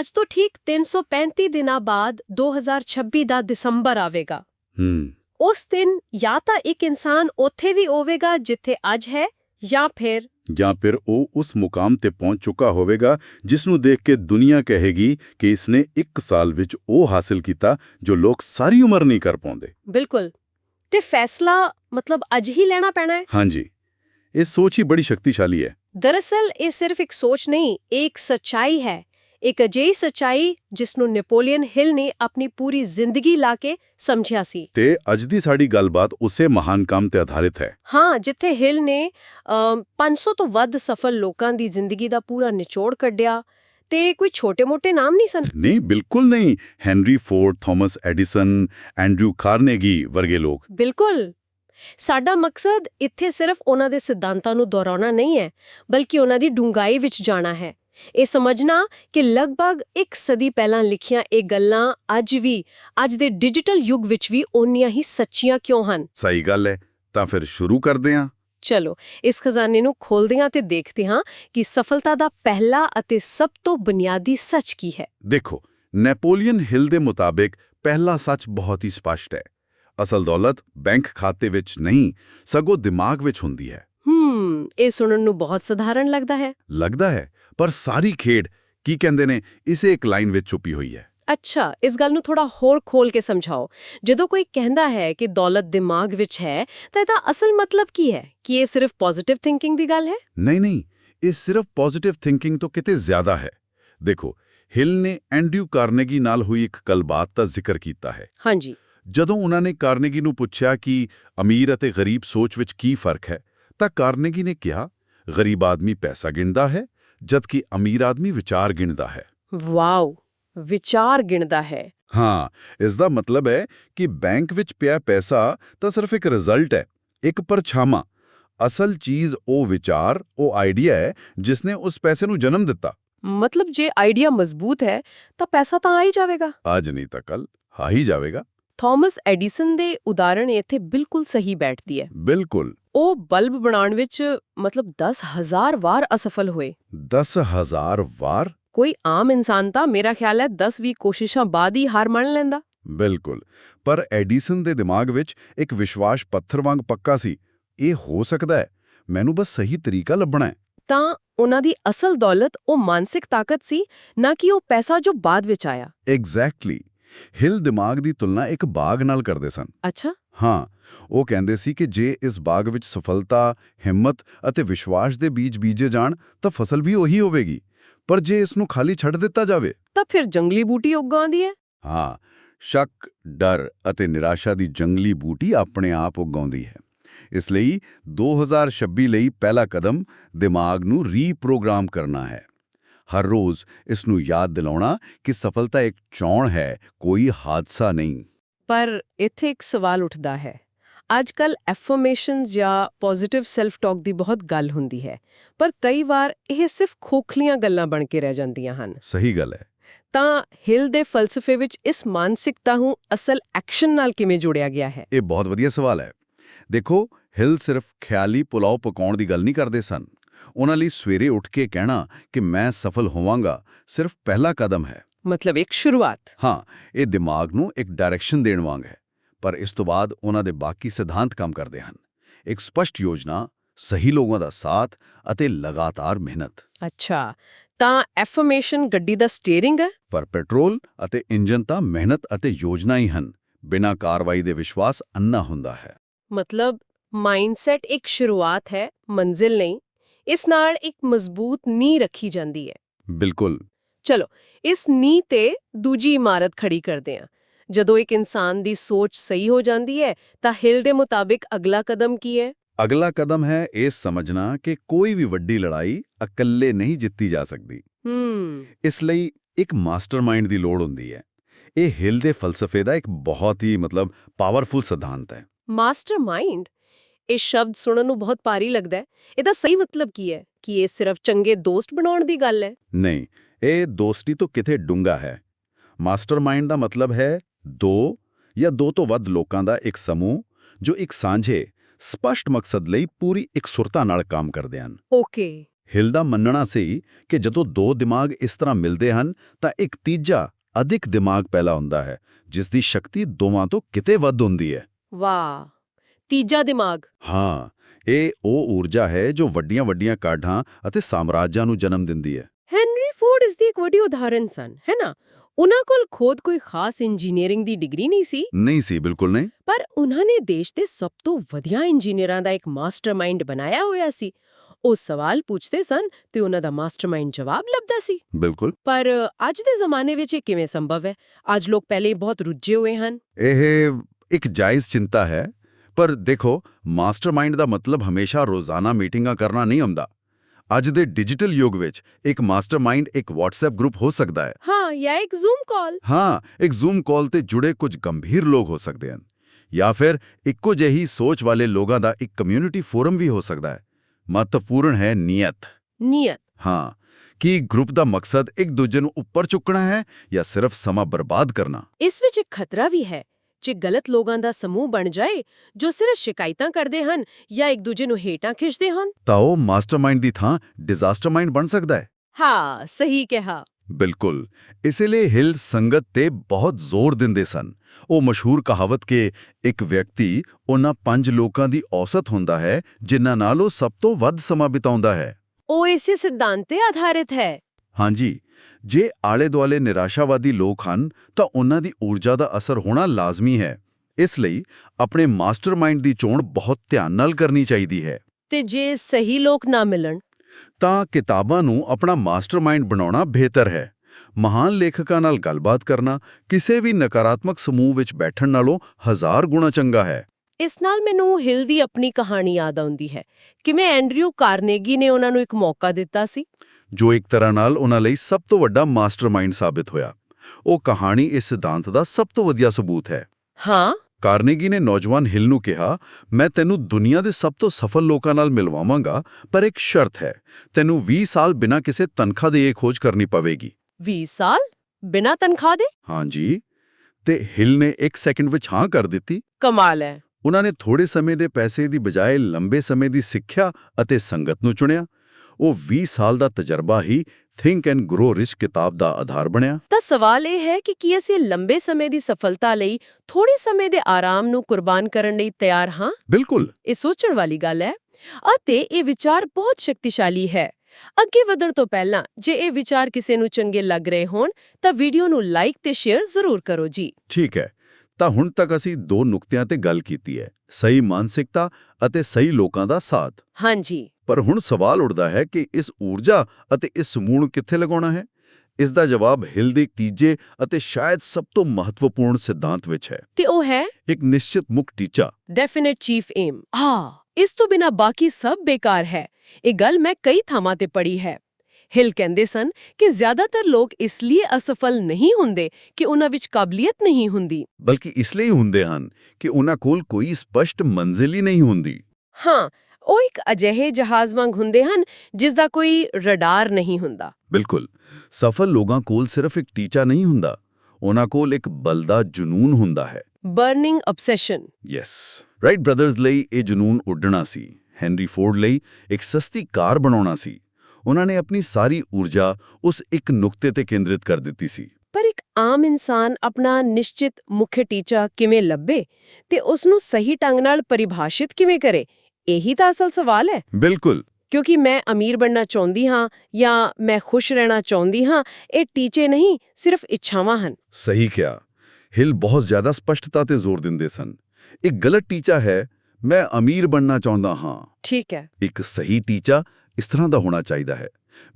ਅੱਜ ਤੋਂ ਠੀਕ 335 ਦਿਨਾਂ ਬਾਅਦ 2026 ਦਾ ਦਸੰਬਰ ਆਵੇਗਾ। ਹੂੰ। ਉਸ ਦਿਨ ਜਾਂ ਤਾਂ ਇੱਕ ਇਨਸਾਨ ਉੱਥੇ ਵੀ ਹੋਵੇਗਾ ਜਿੱਥੇ ਅੱਜ ਹੈ ਜਾਂ ਫਿਰ ਜਾਂ ਫਿਰ ਉਹ ਉਸ ਮੁਕਾਮ ਤੇ ਪਹੁੰਚ ਚੁੱਕਾ ਹੋਵੇਗਾ ਜਿਸ ਨੂੰ ਦੇਖ ਕੇ ਦੁਨੀਆ ਕਹੇਗੀ ਕਿ ਇਸਨੇ ਇੱਕ ਸਾਲ ਵਿੱਚ ਉਹ ਹਾਸਿਲ ਕੀਤਾ ਜੋ ਲੋਕ ਸਾਰੀ ਉਮਰ ਨਹੀਂ ਕਰ ਪਾਉਂਦੇ। ਬਿਲਕੁਲ। ਤੇ ਫੈਸਲਾ ਮਤਲਬ ਅੱਜ ਹੀ ਲੈਣਾ ਪੈਣਾ ਹੈ? ਹਾਂਜੀ। ਇਹ ਸੋਚ ਹੀ ਬੜੀ ਸ਼ਕਤੀਸ਼ਾਲੀ ਹੈ। ਦਰਅਸਲ ਇਹ ਸਿਰਫ ਇੱਕ ਸੋਚ ਨਹੀਂ ਇਹ ਇੱਕ ਸੱਚਾਈ ਹੈ। ਇੱਕ ਅਜਿਹੀ ਸੱਚਾਈ ਜਿਸ ਨੂੰ ਨੈਪੋਲੀਅਨ ਹਿਲ ਨੇ ਆਪਣੀ ਪੂਰੀ ਜ਼ਿੰਦਗੀ ਲਾ ਕੇ ਸਮਝਿਆ ਸੀ। ਤੇ ਅੱਜ ਦੀ ਸਾਡੀ ਗੱਲਬਾਤ ਉਸੇ ਮਹਾਨ ਕੰਮ ਤੇ ਆਧਾਰਿਤ ਹੈ। ਹਾਂ ਜਿੱਥੇ ਹਿਲ ਨੇ ਅਮ, 500 ਤੋਂ ਵੱਧ ਸਫਲ ਲੋਕਾਂ ਦੀ ਜ਼ਿੰਦਗੀ ਦਾ ਪੂਰਾ ਨਿਚੋੜ ਕੱਢਿਆ ਤੇ ਕੋਈ ਛੋਟੇ-ਮੋਟੇ ਨਾਮ ਨਹੀਂ ਸਨ? ਨਹੀਂ ਬਿਲਕੁਲ ਨਹੀਂ। Henry Ford Thomas Edison Andrew Carnegie ਵਰਗੇ ਲੋਕ। ਬਿਲਕੁਲ। ਸਾਡਾ ਮਕਸਦ ਇੱਥੇ ਸਿਰਫ ਉਹਨਾਂ ਦੇ ਸਿਧਾਂਤਾਂ ਨੂੰ ਦੁਹਰਾਉਣਾ ਨਹੀਂ ਹੈ ਬਲਕਿ ਉਹਨਾਂ ਦੀ ਡੂੰਘਾਈ ਵਿੱਚ ਜਾਣਾ ਹੈ। ਇਹ ਸਮਝਣਾ ਕਿ ਲਗਭਗ ਇੱਕ ਸਦੀ ਪਹਿਲਾਂ ਲਿਖੀਆਂ ਇਹ ਗੱਲਾਂ ਅੱਜ ਵੀ ਅੱਜ ਦੇ ਡਿਜੀਟਲ ਯੁੱਗ ਵਿੱਚ ਵੀ ਓਨੀਆਂ ਹੀ ਸੱਚੀਆਂ ਕਿਉਂ ਹਨ? ਸਹੀ ਗੱਲ ਹੈ ਤਾਂ ਫਿਰ ਸ਼ੁਰੂ ਕਰਦੇ ਹਾਂ। ਚਲੋ ਇਸ ਖਜ਼ਾਨੇ ਨੂੰ ਖੋਲਦੇ ਹਾਂ ਤੇ ਦੇਖਦੇ ਹਾਂ ਕਿ ਸਫਲਤਾ ਦਾ ਪਹਿਲਾ ਅਤੇ ਸਭ ਤੋਂ ਬੁਨਿਆਦੀ ਸੱਚ ਕੀ ਹੈ। ਦੇਖੋ ਨੈਪੋਲੀਅਨ ਹਿਲ ਦੇ ਮੁਤਾਬਿਕ ਪਹਿਲਾ ਸੱਚ ਬਹੁਤ ਹੀ ਸਪਸ਼ਟ ਹੈ। ਅਸਲ ਦੌਲਤ ਬੈਂਕ ਖਾਤੇ ਵਿੱਚ ਨਹੀਂ ਸਗੋਂ ਦਿਮਾਗ ਵਿੱਚ ਹੁੰਦੀ ਹੈ। ਹੂੰ ਇਹ ਸੁਣਨ ਨੂੰ ਬਹੁਤ ਸਧਾਰਨ ਲੱਗਦਾ ਹੈ। ਲੱਗਦਾ ਹੈ ਪਰ ਸਾਰੀ ਖੇਡ ਕੀ ਕਹਿੰਦੇ ਨੇ ਇਸੇ ਇੱਕ ਲਾਈਨ ਵਿੱਚ ਛੁਪੀ ਹੋਈ ਹੈ। ਅੱਛਾ ਇਸ ਗੱਲ ਨੂੰ ਥੋੜਾ ਹੋਰ ਖੋਲ ਕੇ ਸਮਝਾਓ। ਜਦੋਂ ਕੋਈ ਕਹਿੰਦਾ ਹੈ ਕਿ ਦੌਲਤ ਦਿਮਾਗ ਵਿੱਚ ਹੈ ਤਾਂ ਇਹਦਾ ਅਸਲ ਮਤਲਬ ਕੀ ਹੈ? ਕਿ ਇਹ ਸਿਰਫ ਪੋਜ਼ਿਟਿਵ ਥਿੰਕਿੰਗ ਦੀ ਗੱਲ ਹੈ? ਨਹੀਂ ਨਹੀਂ ਇਹ ਸਿਰਫ ਪੋਜ਼ਿਟਿਵ ਥਿੰਕਿੰਗ ਤੋਂ ਕਿਤੇ ਜ਼ਿਆਦਾ ਹੈ। ਦੇਖੋ ਹਿਲ ਨੇ ਐਂਡਰਿਊ ਕਾਰਨੇਗੀ ਨਾਲ ਹੋਈ ਇੱਕ ਗੱਲਬਾਤ ਦਾ ਜ਼ਿਕਰ ਕੀਤਾ ਹੈ। ਹਾਂਜੀ। ਜਦੋਂ ਉਹਨਾਂ ਨੇ ਕਾਰਨੇਗੀ ਨੂੰ ਪੁੱਛਿਆ ਕਿ ਅਮੀਰ ਅਤੇ ਗਰੀਬ ਸੋਚ ਵਿੱਚ ਕੀ ਫ਼ਰਕ ਹੈ ਤਾਂ ਕਾਰਨੇਗੀ ਨੇ ਕਿਹਾ ਗਰੀਬ ਆਦਮੀ ਪੈਸਾ ਗਿਣਦਾ ਹੈ ਜਦਕਿ ਅਮੀਰ ਆਦਮੀ ਵਿਚਾਰ ਗਿਣਦਾ ਹੈ। ਵਾਓ ਵਿਚਾਰ ਗਿਣਦਾ ਹੈ। ਹਾਂ ਇਸ ਦਾ ਮਤਲਬ ਹੈ ਕਿ ਬੈਂਕ ਵਿੱਚ ਪਿਆ ਪੈਸਾ ਤਾਂ ਸਿਰਫ ਇੱਕ ਰਿਜ਼ਲਟ ਹੈ ਇੱਕ ਪਰਛਾਵਾਂ। ਅਸਲ ਚੀਜ਼ ਉਹ ਵਿਚਾਰ ਉਹ ਆਈਡੀਆ ਹੈ ਜਿਸ ਨੇ ਉਸ ਪੈਸੇ ਨੂੰ ਜਨਮ ਦਿੱਤਾ। ਮਤਲਬ ਜੇ ਆਈਡੀਆ ਮਜ਼ਬੂਤ ਹੈ ਤਾਂ ਪੈਸਾ ਤਾਂ ਆ ਹੀ ਜਾਵੇਗਾ। ਅੱਜ ਨਹੀਂ ਤਾਂ ਕੱਲ ਆ ਹੀ ਜਾਵੇਗਾ। ਥਾਮਸ ਐਡੀਸਨ ਦੇ ਉਦਾਹਰਣ ਇੱਥੇ ਬਿਲਕੁਲ ਸਹੀ ਬੈਠਦੀ ਹੈ। ਬਿਲਕੁਲ। ਉਹ ਬਲਬ ਬਣਾਉਣ ਵਿੱਚ ਮਤਲਬ 10000 ਵਾਰ ਅਸਫਲ ਹੋਏ। 10000 ਵਾਰ? ਕੋਈ ਆਮ ਇਨਸਾਨ ਤਾਂ ਮੇਰਾ ਖਿਆਲ ਹੈ 10-20 ਕੋਸ਼ਿਸ਼ਾਂ ਬਾਅਦ ਹੀ ਹਾਰ ਮੰਨ ਲੈਂਦਾ। ਬਿਲਕੁਲ। ਪਰ ਐਡੀਸਨ ਦੇ ਦਿਮਾਗ ਵਿੱਚ ਇੱਕ ਵਿਸ਼ਵਾਸ ਪੱਥਰ ਵਾਂਗ ਪੱਕਾ ਸੀ। ਇਹ ਹੋ ਸਕਦਾ ਹੈ। ਮੈਨੂੰ ਬਸ ਸਹੀ ਤਰੀਕਾ ਲੱਭਣਾ ਹੈ। ਤਾਂ ਉਹਨਾਂ ਦੀ ਅਸਲ ਦੌਲਤ ਉਹ ਮਾਨਸਿਕ ਤਾਕਤ ਸੀ ਨਾ ਕਿ ਉਹ ਪੈਸਾ ਜੋ ਬਾਅਦ ਵਿੱਚ ਆਇਆ। ਐਗਜ਼ੈਕਟਲੀ ਹਿਲ ਦਿਮਾਗ ਦੀ ਤੁਲਨਾ ਇੱਕ ਬਾਗ ਨਾਲ ਕਰਦੇ ਸਨ। ਅੱਛਾ। ਹਾਂ ਉਹ ਕਹਿੰਦੇ ਸੀ ਕਿ ਜੇ ਇਸ ਬਾਗ ਵਿੱਚ ਸਫਲਤਾ ਹਿੰਮਤ ਅਤੇ ਵਿਸ਼ਵਾਸ ਦੇ ਬੀਜ ਬੀਜੇ ਜਾਣ ਤਾਂ ਫਸਲ ਵੀ ਉਹੀ ਹੋਵੇਗੀ। ਪਰ ਜੇ ਇਸ ਨੂੰ ਖਾਲੀ ਛੱਡ ਦਿੱਤਾ ਜਾਵੇ? ਤਾਂ ਫਿਰ ਜੰਗਲੀ ਬੂਟੀ ਉੱਗ ਆਉਂਦੀ ਹੈ ਹਾਂ ਸ਼ੱਕ ਡਰ ਅਤੇ ਨਿਰਾਸ਼ਾ ਦੀ ਜੰਗਲੀ ਬੂਟੀ ਆਪਣੇ ਆਪ ਉਗਾਉਂਦੀ ਹੈ। ਇਸ ਲਈ 2026 ਲਈ ਪਹਿਲਾ ਕਦਮ ਦਿਮਾਗ ਨੂੰ ਰੀਪ੍ਰੋਗਰਾਮ ਕਰਨਾ ਹੈ। ਹਰ ਰੋਜ਼ ਇਸ ਨੂੰ ਯਾਦ ਦਿਲਾਉਣਾ ਕਿ ਸਫਲਤਾ ਇੱਕ ਚੋਣ ਹੈ ਕੋਈ ਹਾਦਸਾ ਨਹੀਂ। ਪਰ ਇੱਥੇ ਇੱਕ ਸਵਾਲ ਉੱਠਦਾ ਹੈ। ਅੱਜ ਕੱਲ ਐਫਰਮੇਸ਼ਨਸ ਜਾਂ ਪੋਜ਼ਿਟਿਵ ਸੈਲਫ ਟਾਕ ਦੀ ਬਹੁਤ ਗੱਲ ਹੁੰਦੀ ਹੈ ਪਰ ਕਈ ਵਾਰ ਇਹ ਸਿਰਫ ਖੋਖਲੀਆਂ ਗੱਲਾਂ ਬਣ ਕੇ ਰਹਿ ਜਾਂਦੀਆਂ ਹਨ। ਸਹੀ ਗੱਲ ਹੈ। ਤਾਂ ਹਿਲ ਦੇ ਫਲਸਫੇ ਵਿੱਚ ਇਸ ਮਾਨਸਿਕਤਾ ਨੂੰ ਅਸਲ ਐਕਸ਼ਨ ਨਾਲ ਕਿਵੇਂ ਜੋੜਿਆ ਗਿਆ ਹੈ? ਇਹ ਬਹੁਤ ਵਧੀਆ ਸਵਾਲ ਹੈ। ਦੇਖੋ ਹਿਲ ਸਿਰਫ ਖਿਆਲੀ ਪੁਲਾਓ ਪਕਾਉਣ ਦੀ ਗੱਲ ਨਹੀਂ ਕਰਦੇ ਸਨ। ਉਹਨਾਂ ਲਈ ਸਵੇਰੇ ਉੱਠ ਕੇ ਕਹਿਣਾ ਕਿ ਮੈਂ ਸਫਲ ਹੋਵਾਂਗਾ ਸਿਰਫ ਪਹਿਲਾ ਕਦਮ ਹੈ। ਮਤਲਬ ਇੱਕ ਸ਼ੁਰੂਆਤ। ਹਾਂ ਇਹ ਦਿਮਾਗ ਨੂੰ ਇੱਕ ਡਾਇਰੈਕਸ਼ਨ ਦੇਣ ਵਾਂਗ ਹੈ ਪਰ ਇਸ ਤੋਂ ਬਾਅਦ ਉਹਨਾਂ ਦੇ ਬਾਕੀ ਸਿਧਾਂਤ ਕੰਮ ਕਰਦੇ ਹਨ। ਇੱਕ ਸਪਸ਼ਟ ਯੋਜਨਾ ਸਹੀ ਲੋਕਾਂ ਦਾ ਸਾਥ ਅਤੇ ਲਗਾਤਾਰ ਮਿਹਨਤ। ਅੱਛਾ ਤਾਂ ਐਫਰਮੇਸ਼ਨ ਗੱਡੀ ਦਾ ਸਟੀਅਰਿੰਗ ਹੈ? ਪਰ ਪੈਟਰੋਲ ਅਤੇ ਇੰਜਨ ਤਾਂ ਮਿਹਨਤ ਅਤੇ ਯੋਜਨਾ ਹੀ ਹਨ ਬਿਨਾਂ ਕਾਰਵਾਈ ਦੇ ਵਿਸ਼ਵਾਸ ਅੰਨਾ ਹੁੰਦਾ ਹੈ। ਮਤਲਬ ਮਾਈਂਡਸੈਟ ਇੱਕ ਸ਼ੁਰੂਆਤ ਹੈ ਮੰਜ਼ਿਲ ਨਹੀਂ ਇਸ ਨਾਲ ਇੱਕ ਮਜ਼ਬੂਤ ਨੀਂਹ ਰੱਖੀ ਜਾਂਦੀ ਹੈ। ਬਿਲਕੁਲ। ਚਲੋ ਇਸ ਨੀਂਹ ਤੇ ਦੂਜੀ ਇਮਾਰਤ ਖੜੀ ਕਰਦੇ ਹਾਂ। ਜਦੋਂ ਇੱਕ ਇਨਸਾਨ ਦੀ ਸੋਚ ਸਹੀ ਹੋ ਜਾਂਦੀ ਹੈ ਤਾਂ ਹਿਲ ਦੇ ਮੁਤਾਬਿਕ ਅਗਲਾ ਕਦਮ ਕੀ ਹੈ? ਅਗਲਾ ਕਦਮ ਹੈ ਇਹ ਸਮਝਣਾ ਕਿ ਕੋਈ ਵੀ ਵੱਡੀ ਲੜਾਈ ਇਕੱਲੇ ਨਹੀਂ ਜਿੱਤੀ ਜਾ ਸਕਦੀ। ਹੂੰ। ਇਸ ਲਈ ਇੱਕ ਮਾਸਟਰਮਾਈਂਡ ਦੀ ਲੋੜ ਹੁੰਦੀ ਹੈ। ਇਹ ਹਿਲ ਦੇ ਫਲਸਫੇ ਦਾ ਇੱਕ ਬਹੁਤ ਹੀ ਮਤਲਬ ਪਾਵਰਫੁਲ ਸਿਧਾਂਤ ਹੈ। ਮਾਸਟਰਮਾਈਂਡ? ਇਹ ਸ਼ਬਦ ਸੁਣਨ ਨੂੰ ਬਹੁਤ ਭਾਰੀ ਲੱਗਦਾ ਹੈ। ਇਹਦਾ ਸਹੀ ਮਤਲਬ ਕੀ ਹੈ? ਕਿ ਇਹ ਸਿਰਫ ਚੰਗੇ ਦੋਸਤ ਬਣਾਉਣ ਦੀ ਗੱਲ ਹੈ? ਨਹੀਂ ਇਹ ਦੋਸਤੀ ਤੋਂ ਕਿਤੇ ਡੂੰਘਾ ਹੈ। ਮਾਸਟਰਮਾਈਂਡ ਦਾ ਮਤਲਬ ਹੈ ਦੋ ਜਾਂ ਦੋ ਤੋਂ ਵੱਧ ਲੋਕਾਂ ਦਾ ਇੱਕ ਸਮੂਹ ਜੋ ਇੱਕ ਸਾਂਝੇ ਸਪਸ਼ਟ ਮਕਸਦ ਲਈ ਪੂਰੀ ਇਕਸੁਰਤਾ ਨਾਲ ਕੰਮ ਕਰਦੇ ਹਨ। ਓਕੇ। ਹਿਲ ਦਾ ਮੰਨਣਾ ਸੀ ਕਿ ਜਦੋਂ ਦੋ ਦਿਮਾਗ ਇਸ ਤਰ੍ਹਾਂ ਮਿਲਦੇ ਹਨ ਤਾਂ ਇੱਕ ਤੀਜਾ ਅਧਿਕ ਦਿਮਾਗ ਪੈਦਾ ਹੁੰਦਾ ਹੈ ਜਿਸ ਦੀ ਸ਼ਕਤੀ ਦੋਵਾਂ ਤੋਂ ਕਿਤੇ ਵੱਧ ਹੁੰਦੀ ਹੈ। ਵਾਹ! ਤੀਜਾ ਦਿਮਾਗ। ਹਾਂ ਇਹ ਉਹ ਊਰਜਾ ਹੈ ਜੋ ਵੱਡੀਆਂ-ਵੱਡੀਆਂ ਕਾਢਾਂ ਅਤੇ ਸਾਮਰਾਜਾਂ ਨੂੰ ਜਨਮ ਦਿੰਦੀ ਹੈ ਹੈਨਰੀ ਫੋਰਡ ਇਸ ਦੀ ਇੱਕ ਵੱਡੀ ਉਦਾਹਰਨ ਸਨ ਹੈ ਨਾ ਉਹਨਾਂ ਕੋਲ ਖੁਦ ਕੋਈ ਖਾਸ ਇੰਜੀਨੀਅਰਿੰਗ ਦੀ ਡਿਗਰੀ ਨਹੀਂ ਸੀ ਨਹੀਂ ਸੀ ਬਿਲਕੁਲ ਨਹੀਂ ਪਰ ਉਹਨਾਂ ਨੇ ਦੇਸ਼ ਦੇ ਸਭ ਤੋਂ ਵਧੀਆ ਇੰਜੀਨੀਅਰਾਂ ਦਾ ਇੱਕ ਮਾਸਟਰਮਾਈਂਡ ਬਣਾਇਆ ਹੋਇਆ ਸੀ ਉਹ ਸਵਾਲ ਪੁੱਛਦੇ ਸਨ ਤੇ ਉਹਨਾਂ ਦਾ ਮਾਸਟਰਮਾਈਂਡ ਜਵਾਬ ਲੱਭਦਾ ਸੀ ਬਿਲਕੁਲ ਪਰ ਅੱਜ ਦੇ ਜ਼ਮਾਨੇ ਵਿੱਚ ਇਹ ਕਿਵੇਂ ਸੰਭਵ ਹੈ ਅੱਜ ਲੋਕ ਪਹਿਲੇ ਬਹੁਤ ਰੁੱਝੇ ਹੋਏ ਹਨ ਇਹ ਇੱਕ ਜਾਇਜ਼ ਚਿੰਤਾ ਹੈ ਪਰ ਦੇਖੋ ਮਾਸਟਰਮਾਈਂਡ ਦਾ ਮਤਲਬ ਹਮੇਸ਼ਾ ਰੋਜ਼ਾਨਾ ਮੀਟਿੰਗਾਂ ਕਰਨਾ ਨਹੀਂ ਹੁੰਦਾ ਅੱਜ ਦੇ ਡਿਜੀਟਲ ਯੁੱਗ ਵਿੱਚ ਇੱਕ ਮਾਸਟਰਮਾਈਂਡ ਇੱਕ WhatsApp ਗਰੁੱਪ ਹੋ ਸਕਦਾ ਹੈ। ਹਾਂ ਜਾਂ ਇੱਕ ਜ਼ੂਮ ਕਾਲ ਹਾਂ ਇੱਕ ਜ਼ੂਮ ਕਾਲ ਤੇ ਜੁੜੇ ਕੁਝ ਗੰਭੀਰ ਲੋਕ ਹੋ ਸਕਦੇ ਹਨ। ਜਾਂ ਫਿਰ ਇੱਕੋ ਜਿਹੀ ਸੋਚ ਵਾਲੇ ਲੋਕਾਂ ਦਾ ਇੱਕ ਕਮਿਊਨਿਟੀ ਫੋਰਮ ਵੀ ਹੋ ਸਕਦਾ ਹੈ। ਮਹੱਤਵਪੂਰਨ ਹੈ ਨੀਅਤ। ਨੀਅਤ। ਹਾਂ ਕੀ ਗਰੁੱਪ ਦਾ ਮਕਸਦ ਇੱਕ ਦੂਜੇ ਨੂੰ ਉੱਪਰ ਚੁੱਕਣਾ ਹੈ ਜਾਂ ਸਿਰਫ ਸਮਾਂ ਬਰਬਾਦ ਕਰਨਾ? ਇਸ ਵਿੱਚ ਇੱਕ ਖਤਰਾ ਵੀ ਹੈ ਜੇ ਗਲਤ ਲੋਕਾਂ ਦਾ ਸਮੂਹ ਬਣ ਜਾਏ ਜੋ ਸਿਰਫ ਸ਼ਿਕਾਇਤਾਂ ਕਰਦੇ ਹਨ ਜਾਂ ਇੱਕ ਦੂਜੇ ਨੂੰ ਹੇਠਾਂ ਖਿੱਚਦੇ ਹਨ? ਤਾਂ ਉਹ ਮਾਸਟਰਮਾਈਂਡ ਦੀ ਥਾਂ ਡਿਜ਼ਾਸਟਰ ਮਾਈਂਡ ਬਣ ਸਕਦਾ ਹੈ। ਹਾਂ ਸਹੀ ਕਿਹਾ। ਬਿਲਕੁਲ। ਇਸੇ ਲਈ ਹਿਲ ਸੰਗਤ ਤੇ ਬਹੁਤ ਜ਼ੋਰ ਦਿੰਦੇ ਸਨ। ਉਹ ਮਸ਼ਹੂਰ ਕਹਾਵਤ ਕਿ ਇੱਕ ਵਿਅਕਤੀ ਉਹਨਾਂ ਪੰਜ ਲੋਕਾਂ ਦੀ ਔਸਤ ਹੁੰਦਾ ਹੈ ਜਿਨ੍ਹਾਂ ਨਾਲ ਉਹ ਸਭ ਤੋਂ ਵੱਧ ਸਮਾਂ ਬਿਤਾਉਂਦਾ ਹੈ। ਉਹ ਇਸੇ ਸਿਧਾਂਤ ਤੇ ਆਧਾਰਿਤ ਹੈ। ਹਾਂਜੀ। ਜੇ ਆਲੇ-ਦੁਆਲੇ ਨਿਰਾਸ਼ਾਵਾਦੀ ਲੋਕ ਹਨ ਤਾਂ ਉਹਨਾਂ ਦੀ ਊਰਜਾ ਦਾ ਅਸਰ ਹੋਣਾ ਲਾਜ਼ਮੀ ਹੈ। ਇਸ ਲਈ ਆਪਣੇ ਮਾਸਟਰਮਾਈਂਡ ਦੀ ਚੋਣ ਬਹੁਤ ਧਿਆਨ ਨਾਲ ਕਰਨੀ ਚਾਹੀਦੀ ਹੈ। ਤੇ ਜੇ ਸਹੀ ਲੋਕ ਨਾ ਮਿਲਣ? ਤਾਂ ਕਿਤਾਬਾਂ ਨੂੰ ਆਪਣਾ ਮਾਸਟਰਮਾਈਂਡ ਬਣਾਉਣਾ ਬਿਹਤਰ ਹੈ। ਮਹਾਨ ਲੇਖਕਾਂ ਨਾਲ ਗੱਲਬਾਤ ਕਰਨਾ ਕਿਸੇ ਵੀ ਨਕਾਰਾਤਮਕ ਸਮੂਹ ਵਿੱਚ ਬੈਠਣ ਨਾਲੋਂ ਹਜ਼ਾਰ ਗੁਣਾ ਚੰਗਾ ਹੈ। ਇਸ ਨਾਲ ਮੈਨੂੰ ਹਿਲ ਦੀ ਆਪਣੀ ਕਹਾਣੀ ਯਾਦ ਆਉਂਦੀ ਹੈ। ਕਿਵੇਂ ਐਂਡਰਿਊ ਕਾਰਨੇਗੀ ਨੇ ਉਹਨਾਂ ਨੂੰ ਇੱਕ ਮੌਕਾ ਦਿੱਤਾ ਸੀ? ਜੋ ਇੱਕ ਤਰ੍ਹਾਂ ਨਾਲ ਉਹਨਾਂ ਲਈ ਸਭ ਤੋਂ ਵੱਡਾ ਮਾਸਟਰਮਾਈਂਡ ਸਾਬਿਤ ਹੋਇਆ। ਉਹ ਕਹਾਣੀ ਇਸ ਸਿਧਾਂਤ ਦਾ ਸਭ ਤੋਂ ਵਧੀਆ ਸਬੂਤ ਹੈ। ਹਾਂ। ਕਾਰਨੇਗੀ ਨੇ ਨੌਜਵਾਨ ਹਿਲ ਨੂੰ ਕਿਹਾ ਮੈਂ ਤੈਨੂੰ ਦੁਨੀਆ ਦੇ ਸਭ ਤੋਂ ਸਫਲ ਲੋਕਾਂ ਨਾਲ ਮਿਲਵਾਵਾਂਗਾ ਪਰ ਇੱਕ ਸ਼ਰਤ ਹੈ ਤੈਨੂੰ 20 ਸਾਲ ਬਿਨਾਂ ਕਿਸੇ ਤਨਖਾਹ ਦੇ ਇਹ ਖੋਜ ਕਰਨੀ ਪਵੇਗੀ। 20 ਸਾਲ? ਬਿਨਾਂ ਤਨਖਾਹ ਦੇ? ਹਾਂਜੀ। ਤੇ ਹਿਲ ਨੇ ਇੱਕ ਸੈਕਿੰਡ ਵਿੱਚ ਹਾਂ ਕਰ ਦਿੱਤੀ। ਕਮਾਲ ਹੈ। ਉਹਨਾਂ ਨੇ ਥੋੜੇ ਸਮੇਂ ਦੇ ਪੈਸੇ ਦੀ ਬਜਾਏ ਲੰਬੇ ਸਮੇਂ ਦੀ ਸਿੱਖਿਆ ਅਤੇ ਸੰਗਤ ਨੂੰ ਚੁਣਿਆ। ਉਹ 20 ਸਾਲ ਦਾ ਤਜਰਬਾ ਹੀ ਥਿੰਕ ਐਂਡ ਗਰੋ ਰਿਚ ਕਿਤਾਬ ਦਾ ਆਧਾਰ ਬਣਿਆ। ਤਾਂ ਸਵਾਲ ਇਹ ਹੈ ਕਿ ਕੀ ਅਸੀਂ ਲੰਬੇ ਸਮੇਂ ਦੀ ਸਫਲਤਾ ਲਈ ਥੋੜੇ ਸਮੇਂ ਦੇ ਆਰਾਮ ਨੂੰ ਕੁਰਬਾਨ ਕਰਨ ਲਈ ਤਿਆਰ ਹਾਂ? ਬਿਲਕੁਲ। ਇਹ ਸੋਚਣ ਵਾਲੀ ਗੱਲ ਹੈ। ਅਤੇ ਇਹ ਵਿਚਾਰ ਬਹੁਤ ਸ਼ਕਤੀਸ਼ਾਲੀ ਹੈ। ਅੱਗੇ ਵਧਣ ਤੋਂ ਪਹਿਲਾਂ ਜੇ ਇਹ ਵਿਚਾਰ ਕਿਸੇ ਨੂੰ ਚੰਗੇ ਲੱਗ ਰਹੇ ਹੋਣ ਤਾਂ ਵੀਡੀਓ ਨੂੰ ਲਾਈਕ ਤੇ ਸ਼ੇਅਰ ਜ਼ਰੂਰ ਕਰੋ ਜੀ। ਠੀਕ ਹੈ। ਤਾਂ ਹੁਣ ਤੱਕ ਅਸੀਂ ਦੋ ਨੁਕਤਿਆਂ ਤੇ ਗੱਲ ਕੀਤੀ ਹੈ। ਸਹੀ ਮਾਨਸਿਕਤਾ ਅਤੇ ਸਹੀ ਲੋਕਾਂ ਦਾ ਸਾਥ। ਹਾਂਜੀ। ਪਰ ਹੁਣ ਸਵਾਲ ਉੱਠਦਾ ਹੈ ਕਿ ਇਸ ਊਰਜਾ ਅਤੇ ਇਸ ਸਮੂਹ ਨੂੰ ਕਿੱਥੇ ਲਗਾਉਣਾ ਹੈ? ਇਸ ਦਾ ਜਵਾਬ ਹਿਲ ਦੇ ਤੀਜੇ ਅਤੇ ਸ਼ਾਇਦ ਸਭ ਤੋਂ ਮਹੱਤਵਪੂਰਨ ਸਿਧਾਂਤ ਵਿੱਚ ਹੈ। ਤੇ ਉਹ ਹੈ ਇੱਕ ਨਿਸ਼ਚਿਤ ਮੁੱਖ ਟੀਚਾ। ਡੈਫੀਨਿਟ ਚੀਫ ਏਮ ਆ ਇਸ ਤੋਂ ਬਿਨਾ ਬਾਕੀ ਸਭ ਬੇਕਾਰ ਹੈ। ਇਹ ਗੱਲ ਮੈਂ ਕਈ ਥਾਵਾਂ ਤੇ ਪੜ੍ਹੀ ਹੈ। ਹਿਲ ਕਹਿੰਦੇ ਸਨ ਕਿ ਜ਼ਿਆਦਾਤਰ ਲੋਕ ਇਸ ਲਈ ਅਸਫਲ ਨਹੀਂ ਹੁੰਦੇ ਕਿ ਉਹਨਾਂ ਵਿੱਚ ਕਾਬਲੀਅਤ ਨਹੀਂ ਹੁੰਦੀ। ਬਲਕਿ ਇਸ ਲਈ ਹੁੰਦੇ ਹਨ ਕਿ ਉਹਨਾਂ ਕੋਲ ਕੋਈ ਸਪਸ਼ਟ ਮੰਜ਼ਿਲ ਹੀ ਨਹੀਂ ਹੁੰਦੀ। ਹਾਂ ਉਹ ਇੱਕ ਅਜਿਹੇ ਜਹਾਜ਼ ਵਾਂਗ ਹੁੰਦੇ ਹਨ ਜਿਸ ਦਾ ਕੋਈ ਰਡਾਰ ਨਹੀਂ ਹੁੰਦਾ। ਬਿਲਕੁਲ। ਸਫਲ ਲੋਕਾਂ ਕੋਲ ਸਿਰਫ ਇੱਕ ਟੀਚਾ ਨਹੀਂ ਹੁੰਦਾ ਉਹਨਾਂ ਕੋਲ ਇੱਕ ਬਲਦਾ ਜਨੂਨ ਹੁੰਦਾ ਹੈ। Burning obsession yes Wright brothers ਲਈ ਇਹ ਜਨੂਨ ਉੱਡਣਾ ਸੀ। ਹੈਨਰੀ ਫੋਰਡ ਲਈ ਇੱਕ ਸਸਤੀ ਕਾਰ ਬਣਾਉਣਾ ਸੀ। ਉਹਨਾਂ ਨੇ ਆਪਣੀ ਸਾਰੀ ਊਰਜਾ ਉਸ ਇੱਕ ਨੁਕਤੇ ਤੇ ਕੇਂਦਰਿਤ ਕਰ ਦਿੱਤੀ ਸੀ। ਪਰ ਇੱਕ ਆਮ ਇਨਸਾਨ ਆਪਣਾ ਨਿਸ਼ਚਿਤ ਮੁੱਖ ਟੀਚਾ ਕਿਵੇਂ ਲੱਭੇ ਤੇ ਉਸ ਨੂੰ ਸਹੀ ਢੰਗ ਨਾਲ ਪਰਿਭਾਸ਼ਿਤ ਕਿਵੇਂ ਕਰੇ ਇਹੀ ਤਾਂ ਅਸਲ ਸਵਾਲ ਹੈ। ਬਿਲਕੁਲ। ਕਿਉਂਕਿ ਮੈਂ ਅਮੀਰ ਬਣਨਾ ਚਾਹੁੰਦੀ ਹਾਂ ਜਾਂ ਮੈਂ ਖੁਸ਼ ਰਹਿਣਾ ਚਾਹੁੰਦੀ ਹਾਂ ਇਹ ਟੀਚੇ ਨਹੀਂ ਸਿਰਫ ਇੱਛਾਵਾਂ ਹਨ। ਸਹੀ ਕਿਹਾ। ਹਿਲ ਬਹੁਤ ਜ਼ਿਆਦਾ ਸਪਸ਼ਟਤਾ ਤੇ ਜ਼ੋਰ ਦਿੰਦੇ ਸਨ। ਇੱਕ ਗਲਤ ਟੀਚਾ ਹੈ ਮੈਂ ਅਮੀਰ ਬਣਨਾ ਚਾਹੁੰਦਾ ਹਾਂ। ਠੀਕ ਹੈ। ਇੱਕ ਸਹੀ ਟੀਚਾ ਇਸ ਤਰ੍ਹਾਂ ਦਾ ਹੋਣਾ ਚਾਹੀਦਾ ਹੈ।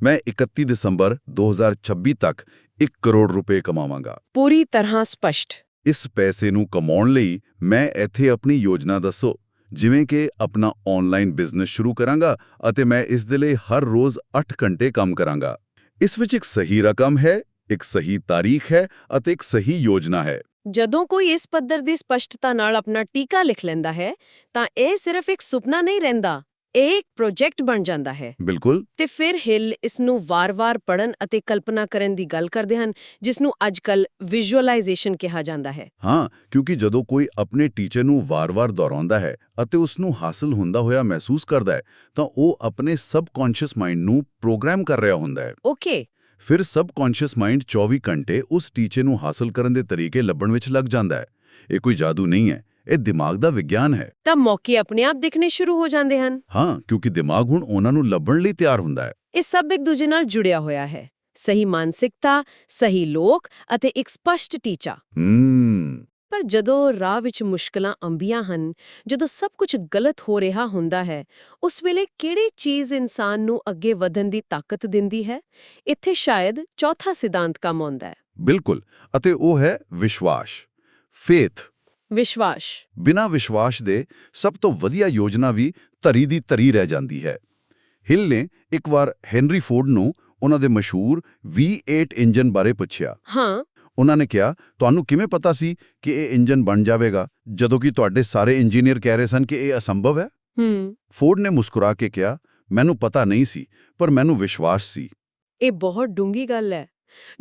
ਮੈਂ 31 ਦਸੰਬਰ 2026 ਤੱਕ 1 ਕਰੋੜ ਰੁਪਏ ਕਮਾਵਾਂਗਾ। ਪੂਰੀ ਤਰ੍ਹਾਂ ਸਪਸ਼ਟ। ਇਸ ਪੈਸੇ ਨੂੰ ਕਮਾਉਣ ਲਈ ਮੈਂ ਇੱਥੇ ਆਪਣੀ ਯੋਜਨਾ ਦੱਸੋ। ਜਿਵੇਂ ਕਿ ਆਪਣਾ ਆਨਲਾਈਨ ਬਿਜ਼ਨਸ ਸ਼ੁਰੂ ਕਰਾਂਗਾ ਅਤੇ ਮੈਂ ਇਸ ਦੇ ਲਈ ਹਰ ਰੋਜ਼ 8 ਘੰਟੇ ਕੰਮ ਕਰਾਂਗਾ ਇਸ ਵਿੱਚ ਇੱਕ ਸਹੀ ਰਕਮ ਹੈ ਇੱਕ ਸਹੀ ਤਾਰੀਖ ਹੈ ਅਤੇ ਇੱਕ ਸਹੀ ਯੋਜਨਾ ਹੈ ਜਦੋਂ ਕੋਈ ਇਸ ਪੱਧਰ ਦੀ ਸਪਸ਼ਟਤਾ ਨਾਲ ਆਪਣਾ ਟੀਕਾ ਲਿਖ ਲੈਂਦਾ ਹੈ ਤਾਂ ਇਹ ਸਿਰਫ ਇੱਕ ਸੁਪਨਾ ਨਹੀਂ ਰਹਿੰਦਾ ਇਹ ਇੱਕ ਪ੍ਰੋਜੈਕਟ ਬਣ ਜਾਂਦਾ ਹੈ। ਬਿਲਕੁਲ। ਤੇ ਫਿਰ ਹਿੱਲ ਇਸ ਨੂੰ ਵਾਰ-ਵਾਰ ਪੜਨ ਅਤੇ ਕਲਪਨਾ ਕਰਨ ਦੀ ਗੱਲ ਕਰਦੇ ਹਨ ਜਿਸ ਨੂੰ ਅੱਜਕੱਲ ਵਿਜ਼ੂਅਲਾਈਜ਼ੇਸ਼ਨ ਕਿਹਾ ਜਾਂਦਾ ਹੈ। ਹਾਂ ਕਿਉਂਕਿ ਜਦੋਂ ਕੋਈ ਆਪਣੇ ਟੀਚਰ ਨੂੰ ਵਾਰ-ਵਾਰ ਦੁਹਰਾਉਂਦਾ ਹੈ ਅਤੇ ਉਸ ਨੂੰ ਹਾਸਲ ਹੁੰਦਾ ਹੋਇਆ ਮਹਿਸੂਸ ਕਰਦਾ ਹੈ ਤਾਂ ਉਹ ਆਪਣੇ ਸਬਕੌਂਸ਼ੀਅਸ ਮਾਈਂਡ ਨੂੰ ਪ੍ਰੋਗਰਾਮ ਕਰ ਰਿਹਾ ਹੁੰਦਾ ਹੈ। ਓਕੇ। ਫਿਰ ਸਬਕੌਂਸ਼ੀਅਸ ਮਾਈਂਡ 24 ਘੰਟੇ ਉਸ ਟੀਚੇ ਨੂੰ ਹਾਸਲ ਕਰਨ ਦੇ ਤਰੀਕੇ ਲੱਭਣ ਵਿੱਚ ਲੱਗ ਜਾਂਦਾ ਹੈ। ਇਹ ਕੋਈ ਜਾਦੂ ਨਹੀਂ ਹੈ। ਇਹ ਦਿਮਾਗ ਦਾ ਵਿਗਿਆਨ ਹੈ। ਤਾਂ ਮੌਕੇ ਆਪਣੇ ਆਪ ਦਿਖਣੇ ਸ਼ੁਰੂ ਹੋ ਜਾਂਦੇ ਹਨ। ਹਾਂ ਕਿਉਂਕਿ ਦਿਮਾਗ ਹੁਣ ਉਹਨਾਂ ਨੂੰ ਲੱਭਣ ਲਈ ਤਿਆਰ ਹੁੰਦਾ ਹੈ। ਇਹ ਸਭ ਇੱਕ ਦੂਜੇ ਨਾਲ ਜੁੜਿਆ ਹੋਇਆ ਹੈ। ਸਹੀ ਮਾਨਸਿਕਤਾ ਸਹੀ ਲੋਕ ਅਤੇ ਇੱਕ ਸਪਸ਼ਟ ਟੀਚਾ। ਹੂੰ। ਪਰ ਜਦੋਂ ਰਾਹ ਵਿੱਚ ਮੁਸ਼ਕਲਾਂ ਅੰਬੀਆਂ ਹਨ ਜਦੋਂ ਸਭ ਕੁਝ ਗਲਤ ਹੋ ਰਿਹਾ ਹੁੰਦਾ ਹੈ ਉਸ ਵੇਲੇ ਕਿਹੜੀ ਚੀਜ਼ ਇਨਸਾਨ ਨੂੰ ਅੱਗੇ ਵਧਣ ਦੀ ਤਾਕਤ ਦਿੰਦੀ ਹੈ? ਇੱਥੇ ਸ਼ਾਇਦ ਚੌਥਾ ਸਿਧਾਂਤ ਕੰਮ ਆਉਂਦਾ ਹੈ। ਬਿਲਕੁਲ ਅਤੇ ਉਹ ਹੈ ਵਿਸ਼ਵਾਸ। ਫੇਥ ਵਿਸ਼ਵਾਸ। ਬਿਨਾਂ ਵਿਸ਼ਵਾਸ ਦੇ ਸਭ ਤੋਂ ਵਧੀਆ ਯੋਜਨਾ ਵੀ ਧਰੀ ਦੀ ਧਰੀ ਰਹਿ ਜਾਂਦੀ ਹੈ। ਹਿਲ ਨੇ ਇੱਕ ਵਾਰ ਹੈਨਰੀ ਫੋਰਡ ਨੂੰ ਉਹਨਾਂ ਦੇ ਮਸ਼ਹੂਰ V8 ਇੰਜਨ ਬਾਰੇ ਪੁੱਛਿਆ। ਹਾਂ। ਉਹਨਾਂ ਨੇ ਕਿਹਾ ਤੁਹਾਨੂੰ ਕਿਵੇਂ ਪਤਾ ਸੀ ਕਿ ਇਹ ਇੰਜਨ ਬਣ ਜਾਵੇਗਾ ਜਦੋਂ ਕਿ ਤੁਹਾਡੇ ਸਾਰੇ ਇੰਜੀਨੀਅਰ ਕਹਿ ਰਹੇ ਸਨ ਕਿ ਇਹ ਅਸੰਭਵ ਹੈ? ਹੂੰ। ਫੋਰਡ ਨੇ ਮੁਸਕਰਾ ਕੇ ਕਿਹਾ ਮੈਨੂੰ ਪਤਾ ਨਹੀਂ ਸੀ ਪਰ ਮੈਨੂੰ ਵਿਸ਼ਵਾਸ ਸੀ। ਇਹ ਬਹੁਤ ਡੂੰਗੀ ਗੱਲ ਹੈ।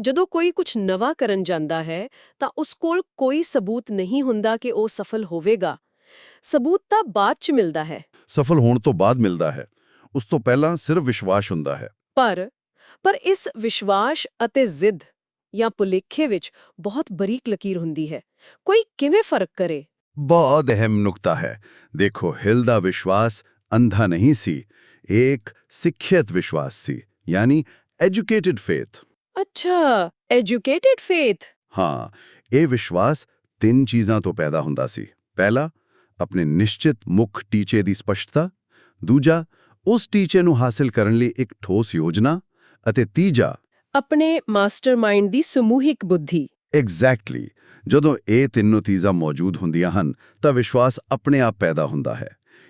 ਜਦੋਂ ਕੋਈ ਕੁਝ ਨਵਾਂ ਕਰਨ ਜਾਂਦਾ ਹੈ ਤਾਂ ਉਸ ਕੋਲ ਕੋਈ ਸਬੂਤ ਨਹੀਂ ਹੁੰਦਾ ਕਿ ਉਹ ਸਫਲ ਹੋਵੇਗਾ। ਸਬੂਤ ਤਾਂ ਬਾਅਦ ਚ ਮਿਲਦਾ ਹੈ। ਸਫਲ ਹੋਣ ਤੋਂ ਬਾਅਦ ਮਿਲਦਾ ਹੈ। ਉਸ ਤੋਂ ਪਹਿਲਾਂ ਸਿਰਫ ਵਿਸ਼ਵਾਸ ਹੁੰਦਾ ਹੈ। ਪਰ ਪਰ ਇਸ ਵਿਸ਼ਵਾਸ ਅਤੇ ਜ਼ਿੱਦ ਜਾਂ ਭੁਲੇਖੇ ਵਿੱਚ ਬਹੁਤ ਬਰੀਕ ਲਕੀਰ ਹੁੰਦੀ ਹੈ। ਕੋਈ ਕਿਵੇਂ ਫ਼ਰਕ ਕਰੇ? ਬਹੁਤ ਅਹਿਮ ਨੁਕਤਾ ਹੈ। ਦੇਖੋ ਹਿਲ ਦਾ ਵਿਸ਼ਵਾਸ ਅੰਧਾ ਨਹੀਂ ਸੀ ਇੱਕ ਸਿੱਖਿਅਤ ਵਿਸ਼ਵਾਸ ਸੀ ਯਾਨੀ ਐਜੂਕੇਟਿਡ ਫੇਥ ਅੱਛਾ ਐਜੂਕੇਟਿਡ ਫੇਥ ਹਾਂ ਇਹ ਵਿਸ਼ਵਾਸ ਤਿੰਨ ਚੀਜ਼ਾਂ ਤੋਂ ਪੈਦਾ ਹੁੰਦਾ ਸੀ। ਪਹਿਲਾ ਆਪਣੇ ਨਿਸ਼ਚਿਤ ਮੁੱਖ ਟੀਚੇ ਦੀ ਸਪਸ਼ਟਤਾ। ਦੂਜਾ ਉਸ ਟੀਚੇ ਨੂੰ ਹਾਸਲ ਕਰਨ ਲਈ ਇੱਕ ਠੋਸ ਯੋਜਨਾ। ਅਤੇ ਤੀਜਾ ਆਪਣੇ ਮਾਸਟਰਮਾਈਂਡ ਦੀ ਸਮੂਹਿਕ ਬੁੱਧੀ। ਐਗਜ਼ੈਕਟਲੀ ਜਦੋਂ ਇਹ ਤਿੰਨੋਂ ਚੀਜ਼ਾਂ ਮੌਜੂਦ ਹੁੰਦੀਆਂ ਹਨ ਤਾਂ ਵਿਸ਼ਵਾਸ ਆਪਣੇ ਆਪ ਪੈਦਾ ਹੁੰਦਾ ਹੈ।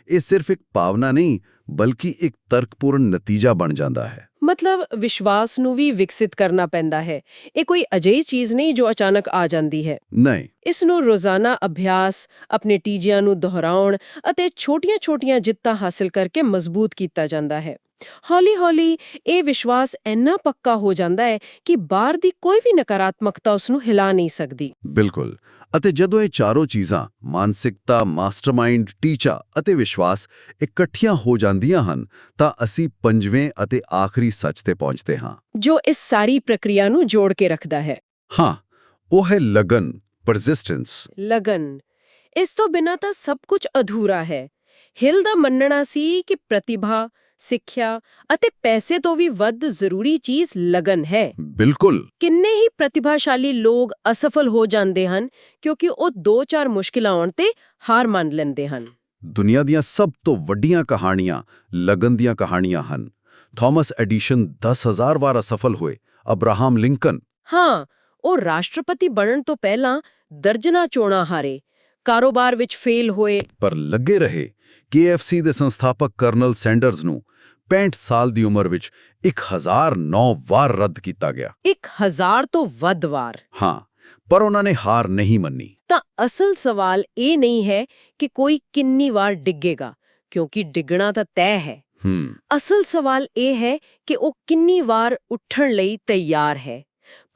ਇਹ ਸਿਰਫ ਇੱਕ ਭਾਵਨਾ ਨਹੀਂ ਬਲਕਿ ਇੱਕ ਤਰਕਪੂਰਨ ਨਤੀਜਾ ਬਣ ਜਾਂਦਾ ਹੈ। ਮਤਲਬ ਵਿਸ਼ਵਾਸ ਨੂੰ ਵੀ ਵਿਕਸਿਤ ਕਰਨਾ ਪੈਂਦਾ ਹੈ। ਇਹ ਕੋਈ ਅਜਿਹੀ ਚੀਜ਼ ਨਹੀਂ ਜੋ ਅਚਾਨਕ ਆ ਜਾਂਦੀ ਹੈ। ਨਹੀਂ। ਇਸ ਨੂੰ ਰੋਜ਼ਾਨਾ ਅਭਿਆਸ ਆਪਣੇ ਟੀਚਿਆਂ ਨੂੰ ਦੁਹਰਾਉਣ ਅਤੇ ਛੋਟੀਆਂ-ਛੋਟੀਆਂ ਜਿੱਤਾਂ ਹਾਸਲ ਕਰਕੇ ਮਜ਼ਬੂਤ ਕੀਤਾ ਜਾਂਦਾ ਹੈ। ਹੌਲੀ-ਹੌਲੀ ਇਹ ਵਿਸ਼ਵਾਸ ਇੰਨਾ ਪੱਕਾ ਹੋ ਜਾਂਦਾ ਹੈ ਕਿ ਬਾਹਰ ਦੀ ਕੋਈ ਵੀ ਨਕਾਰਾਤਮਕਤਾ ਉਸ ਨੂੰ ਹਿਲਾ ਨਹੀਂ ਸਕਦੀ। ਬਿਲਕੁਲ। ਅਤੇ ਜਦੋਂ ਇਹ ਚਾਰੋਂ ਚੀਜ਼ਾਂ ਮਾਨਸਿਕਤਾ ਮਾਸਟਰਮਾਈਂਡ ਟੀਚਾ ਅਤੇ ਵਿਸ਼ਵਾਸ ਇਕੱਠੀਆਂ ਹੋ ਜਾਂਦੀਆਂ ਹਨ ਤਾਂ ਅਸੀਂ ਪੰਜਵੇਂ ਅਤੇ ਆਖਰੀ ਸੱਚ ਤੇ ਪਹੁੰਚਦੇ ਹਾਂ। ਜੋ ਇਸ ਸਾਰੀ ਪ੍ਰਕਿਰਿਆ ਨੂੰ ਜੋੜ ਕੇ ਰੱਖਦਾ ਹੈ। ਹਾਂ ਉਹ ਹੈ ਲਗਨ ਪਰਸਿਸਟੈਂਸ ਲਗਨ। ਇਸ ਤੋਂ ਬਿਨਾਂ ਤਾਂ ਸਭ ਕੁਝ ਅਧੂਰਾ ਹੈ। ਹਿਲ ਦਾ ਮੰਨਣਾ ਸੀ ਕਿ ਪ੍ਰਤਿਭਾ ਸਿੱਖਿਆ ਅਤੇ ਪੈਸੇ ਤੋਂ ਵੀ ਵੱਧ ਜ਼ਰੂਰੀ ਚੀਜ਼ ਲਗਨ ਹੈ। ਬਿਲਕੁਲ। ਕਿੰਨੇ ਹੀ ਪ੍ਰਤਿਭਾਸ਼ਾਲੀ ਲੋਕ ਅਸਫਲ ਹੋ ਜਾਂਦੇ ਹਨ ਕਿਉਂਕਿ ਉਹ ਦੋ ਚਾਰ ਮੁਸ਼ਕਿਲਾਂ ਆਉਣ ਤੇ ਹਾਰ ਮੰਨ ਲੈਂਦੇ ਹਨ। ਦੁਨੀਆ ਦੀਆਂ ਸਭ ਤੋਂ ਵੱਡੀਆਂ ਕਹਾਣੀਆਂ ਲਗਨ ਦੀਆਂ ਕਹਾਣੀਆਂ ਹਨ। ਥਾਮਸ ਐਡੀਸ਼ਨ 10000 ਵਾਰ ਅਸਫਲ ਹੋਏ ਅਬਰਾਹਮ ਲਿੰਕਨ। ਹਾਂ ਉਹ ਰਾਸ਼ਟਰਪਤੀ ਬਣਨ ਤੋਂ ਪਹਿਲਾਂ ਦਰਜਨਾ ਚੋਣਾਂ ਹਾਰੇ ਕਾਰੋਬਾਰ ਵਿੱਚ ਫੇਲ ਹੋਏ। ਪਰ ਲੱਗੇ ਰਹੇ KFC ਦੇ ਸੰਸਥਾਪਕ ਕਰਨਲ ਸੈਂਡਰਸ ਨੂੰ 65 ਸਾਲ ਦੀ ਉਮਰ ਵਿੱਚ 1009 ਵਾਰ ਰੱਦ ਕੀਤਾ ਗਿਆ। 1000 ਤੋਂ ਵੱਧ ਵਾਰ। ਹਾਂ ਪਰ ਉਹਨਾਂ ਨੇ ਹਾਰ ਨਹੀਂ ਮੰਨੀ। ਤਾਂ ਅਸਲ ਸਵਾਲ ਇਹ ਨਹੀਂ ਹੈ ਕਿ ਕੋਈ ਕਿੰਨੀ ਵਾਰ ਡਿੱਗੇਗਾ ਕਿਉਂਕਿ ਡਿੱਗਣਾ ਤਾਂ ਤੈਅ ਹੈ। ਹੂੰ। ਅਸਲ ਸਵਾਲ ਇਹ ਹੈ ਕਿ ਉਹ ਕਿੰਨੀ ਵਾਰ ਉੱਠਣ ਲਈ ਤਿਆਰ ਹੈ।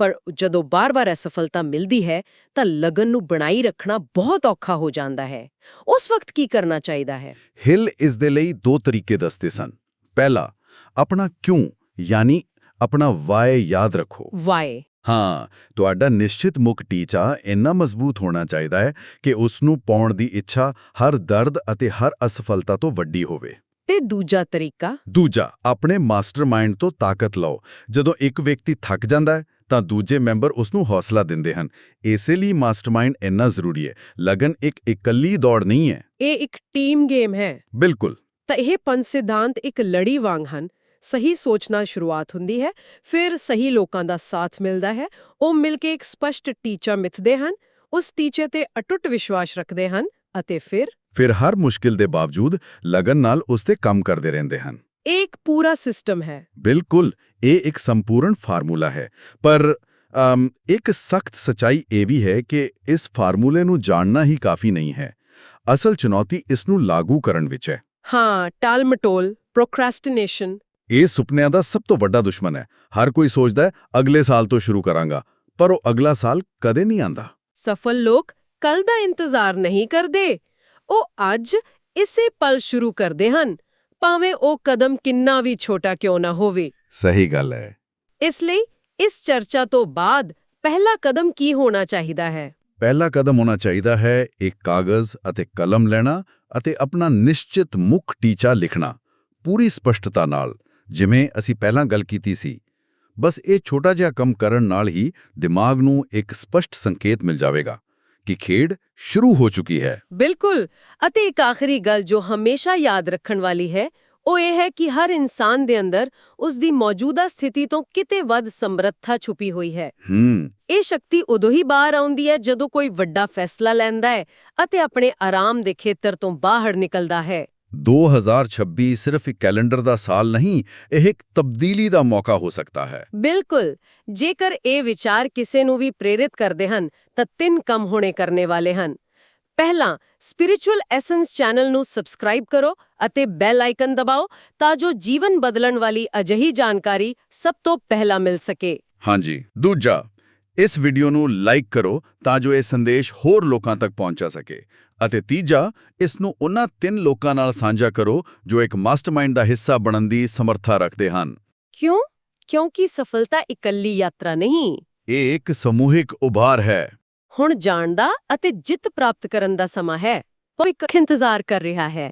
ਪਰ ਜਦੋਂ ਬਾਰ-ਬਾਰ ਅਸਫਲਤਾ ਮਿਲਦੀ ਹੈ ਤਾਂ ਲਗਨ ਨੂੰ ਬਣਾਈ ਰੱਖਣਾ ਬਹੁਤ ਔਖਾ ਹੋ ਜਾਂਦਾ ਹੈ। ਉਸ ਵਕਤ ਕੀ ਕਰਨਾ ਚਾਹੀਦਾ ਹੈ? ਹਿਲ ਇਸ ਦੇ ਲਈ ਦੋ ਤਰੀਕੇ ਦੱਸਦੇ ਸਨ। ਪਹਿਲਾ ਆਪਣਾ ਕਿਉਂ ਯਾਨੀ ਆਪਣਾ ਵਾਏ ਯਾਦ ਰੱਖੋ। ਵਾਏ ਹਾਂ ਤੁਹਾਡਾ ਨਿਸ਼ਚਿਤ ਮੁੱਖ ਟੀਚਾ ਇੰਨਾ ਮਜ਼ਬੂਤ ਹੋਣਾ ਚਾਹੀਦਾ ਹੈ ਕਿ ਉਸ ਨੂੰ ਪਾਉਣ ਦੀ ਇੱਛਾ ਹਰ ਦਰਦ ਅਤੇ ਹਰ ਅਸਫਲਤਾ ਤੋਂ ਵੱਡੀ ਹੋਵੇ। ਤੇ ਦੂਜਾ ਤਰੀਕਾ? ਦੂਜਾ ਆਪਣੇ ਮਾਸਟਰਮਾਈਂਡ ਤੋਂ ਤਾਕਤ ਲਓ। ਜਦੋਂ ਇੱਕ ਵਿਅਕਤੀ ਥੱਕ ਜਾਂਦਾ ਹੈ ਤਾਂ ਦੂਜੇ ਮੈਂਬਰ ਉਸ ਨੂੰ ਹੌਸਲਾ ਦਿੰਦੇ ਹਨ। ਇਸੇ ਲਈ ਮਾਸਟਰਮਾਈਂਡ ਇੰਨਾ ਜ਼ਰੂਰੀ ਹੈ। ਲਗਨ ਇੱਕ ਇਕੱਲੀ ਦੌੜ ਨਹੀਂ ਹੈ। ਇਹ ਇੱਕ ਟੀਮ ਗੇਮ ਹੈ। ਬਿਲਕੁਲ। ਤਾਂ ਇਹ ਪੰਜ ਸਿਧਾਂਤ ਇੱਕ ਲੜੀ ਵਾਂਗ ਹਨ। ਸਹੀ ਸੋਚ ਨਾਲ ਸ਼ੁਰੂਆਤ ਹੁੰਦੀ ਹੈ ਫਿਰ ਸਹੀ ਲੋਕਾਂ ਦਾ ਸਾਥ ਮਿਲਦਾ ਹੈ। ਉਹ ਮਿਲ ਕੇ ਇੱਕ ਸਪਸ਼ਟ ਟੀਚਾ ਮਿੱਥਦੇ ਹਨ ਉਸ ਟੀਚੇ ਤੇ ਅਟੁੱਟ ਵਿਸ਼ਵਾਸ ਰੱਖਦੇ ਹਨ ਅਤੇ ਫਿਰ ਫਿਰ ਹਰ ਮੁਸ਼ਕਿਲ ਦੇ ਬਾਵਜੂਦ ਲਗਨ ਨਾਲ ਉਸ ਤੇ ਕੰਮ ਕਰਦੇ ਰਹਿੰਦੇ ਹਨ। ਇਹ ਇੱਕ ਪੂਰਾ ਸਿਸਟਮ ਹੈ ਬਿਲਕੁਲ ਇਹ ਇੱਕ ਸੰਪੂਰਨ ਫਾਰਮੂਲਾ ਹੈ ਪਰ ਇੱਕ ਸਖਤ ਸਚਾਈ ਇਹ ਵੀ ਹੈ ਕਿ ਇਸ ਫਾਰਮੂਲੇ ਨੂੰ ਜਾਣਨਾ ਹੀ ਕਾਫੀ ਨਹੀਂ ਹੈ ਅਸਲ ਚੁਣੌਤੀ ਇਸ ਨੂੰ ਲਾਗੂ ਕਰਨ ਵਿੱਚ ਹੈ ਹਾਂ ਟਾਲ-ਮਟੋਲ ਪ੍ਰੋਕ੍ਰੈਸਟੀਨੇਸ਼ਨ ਇਹ ਸੁਪਨਿਆਂ ਦਾ ਸਭ ਤੋਂ ਵੱਡਾ ਦੁਸ਼ਮਣ ਹੈ ਹਰ ਕੋਈ ਸੋਚਦਾ ਹੈ ਅਗਲੇ ਸਾਲ ਤੋਂ ਸ਼ੁਰੂ ਕਰਾਂਗਾ ਪਰ ਉਹ ਅਗਲਾ ਸਾਲ ਕਦੇ ਨਹੀਂ ਆਂਦਾ ਸਫਲ ਲੋਕ ਕੱਲ ਦਾ ਇੰਤਜ਼ਾਰ ਨਹੀਂ ਕਰਦੇ ਉਹ ਅੱਜ ਇਸੇ ਪਲ ਸ਼ੁਰੂ ਕਰਦੇ ਹਨ ਭਾਵੇਂ ਉਹ ਕਦਮ ਕਿੰਨਾ ਵੀ ਛੋਟਾ ਕਿਉਂ ਨਾ ਹੋਵੇ। ਸਹੀ ਗੱਲ ਹੈ। ਇਸ ਲਈ ਇਸ ਚਰਚਾ ਤੋਂ ਬਾਅਦ ਪਹਿਲਾ ਕਦਮ ਕੀ ਹੋਣਾ ਚਾਹੀਦਾ ਹੈ? ਪਹਿਲਾ ਕਦਮ ਹੋਣਾ ਚਾਹੀਦਾ ਹੈ ਇੱਕ ਕਾਗਜ਼ ਅਤੇ ਕਲਮ ਲੈਣਾ ਅਤੇ ਆਪਣਾ ਨਿਸ਼ਚਿਤ ਮੁੱਖ ਟੀਚਾ ਲਿਖਣਾ ਪੂਰੀ ਸਪਸ਼ਟਤਾ ਨਾਲ ਜਿਵੇਂ ਅਸੀਂ ਪਹਿਲਾਂ ਗੱਲ ਕੀਤੀ ਸੀ। ਬਸ ਇਹ ਛੋਟਾ ਜਿਹਾ ਕੰਮ ਕਰਨ ਨਾਲ ਹੀ ਦਿਮਾਗ ਨੂੰ ਇੱਕ ਸਪਸ਼ਟ ਸੰਕੇਤ ਮਿਲ ਜਾਵੇਗਾ। ਕਿ ਖੇਡ ਸ਼ੁਰੂ ਹੋ ਚੁੱਕੀ ਹੈ ਬਿਲਕੁਲ ਅਤੇ ਇੱਕ ਆਖਰੀ ਗੱਲ ਜੋ ਹਮੇਸ਼ਾ ਯਾਦ ਰੱਖਣ ਵਾਲੀ ਹੈ ਉਹ ਇਹ ਹੈ ਕਿ ਹਰ ਇਨਸਾਨ ਦੇ ਅੰਦਰ ਉਸ ਦੀ ਮੌਜੂਦਾ ਸਥਿਤੀ ਤੋਂ ਕਿਤੇ ਵੱਧ ਸਮਰੱਥਾ ਛੁਪੀ ਹੋਈ ਹੈ ਹੂੰ ਇਹ ਸ਼ਕਤੀ ਉਦੋਂ ਹੀ ਬਾਹਰ ਆਉਂਦੀ ਹੈ ਜਦੋਂ ਕੋਈ ਵੱਡਾ ਫੈਸਲਾ ਲੈਂਦਾ ਹੈ ਅਤੇ ਆਪਣੇ ਆਰਾਮ ਦੇ ਖੇਤਰ ਤੋਂ ਬਾਹਰ ਨਿਕਲਦਾ ਹੈ 2026 ਸਿਰਫ ਇੱਕ ਕੈਲੰਡਰ ਦਾ ਸਾਲ ਨਹੀਂ ਇਹ ਇੱਕ ਤਬਦੀਲੀ ਦਾ ਮੌਕਾ ਹੋ ਸਕਦਾ ਹੈ। ਬਿਲਕੁਲ! ਜੇਕਰ ਇਹ ਵਿਚਾਰ ਕਿਸੇ ਨੂੰ ਵੀ ਪ੍ਰੇਰਿਤ ਕਰਦੇ ਹਨ ਤਾਂ ਤਿੰਨ ਕੰਮ ਹੋਣੇ ਕਰਨੇ ਵਾਲੇ ਹਨ। ਪਹਿਲਾ ਸਪਿਰਿਚੁਅਲ ਐਸੈਂਸ ਚੈਨਲ ਨੂੰ ਸਬਸਕ੍ਰਾਈਬ ਕਰੋ ਅਤੇ ਬੈਲ ਆਈਕਨ ਦਬਾਓ ਤਾਂ ਜੋ ਜੀਵਨ ਬਦਲਣ ਵਾਲੀ ਅਜਿਹੀ ਜਾਣਕਾਰੀ ਸਭ ਤੋਂ ਪਹਿਲਾਂ ਮਿਲ ਸਕੇ। ਹਾਂਜੀ। ਦੂਜਾ ਇਸ ਵੀਡੀਓ ਨੂੰ ਲਾਈਕ ਕਰੋ ਤਾਂ ਜੋ ਇਹ ਸੰਦੇਸ਼ ਹੋਰ ਲੋਕਾਂ ਤੱਕ ਪਹੁੰਚਾ ਸਕੇ। ਅਤੇ ਤੀਜਾ ਇਸ ਨੂੰ ਉਹਨਾਂ ਤਿੰਨ ਲੋਕਾਂ ਨਾਲ ਸਾਂਝਾ ਕਰੋ ਜੋ ਇੱਕ ਮਾਸਟਰਮਾਈਂਡ ਦਾ ਹਿੱਸਾ ਬਣਨ ਦੀ ਸਮਰੱਥਾ ਰੱਖਦੇ ਹਨ। ਕਿਉਂ? ਕਿਉਂਕਿ ਸਫਲਤਾ ਇਕੱਲੀ ਯਾਤਰਾ ਨਹੀਂ। ਇਹ ਇੱਕ ਸਮੂਹਿਕ ਉਭਾਰ ਹੈ। ਹੁਣ ਜਾਣਦਾ ਅਤੇ ਜਿੱਤ ਪ੍ਰਾਪਤ ਕਰਨ ਦਾ ਸਮਾਂ ਹੈ। ਭਵਿੱਖ ਇੰਤਜ਼ਾਰ ਕਰ ਰਿਹਾ ਹੈ।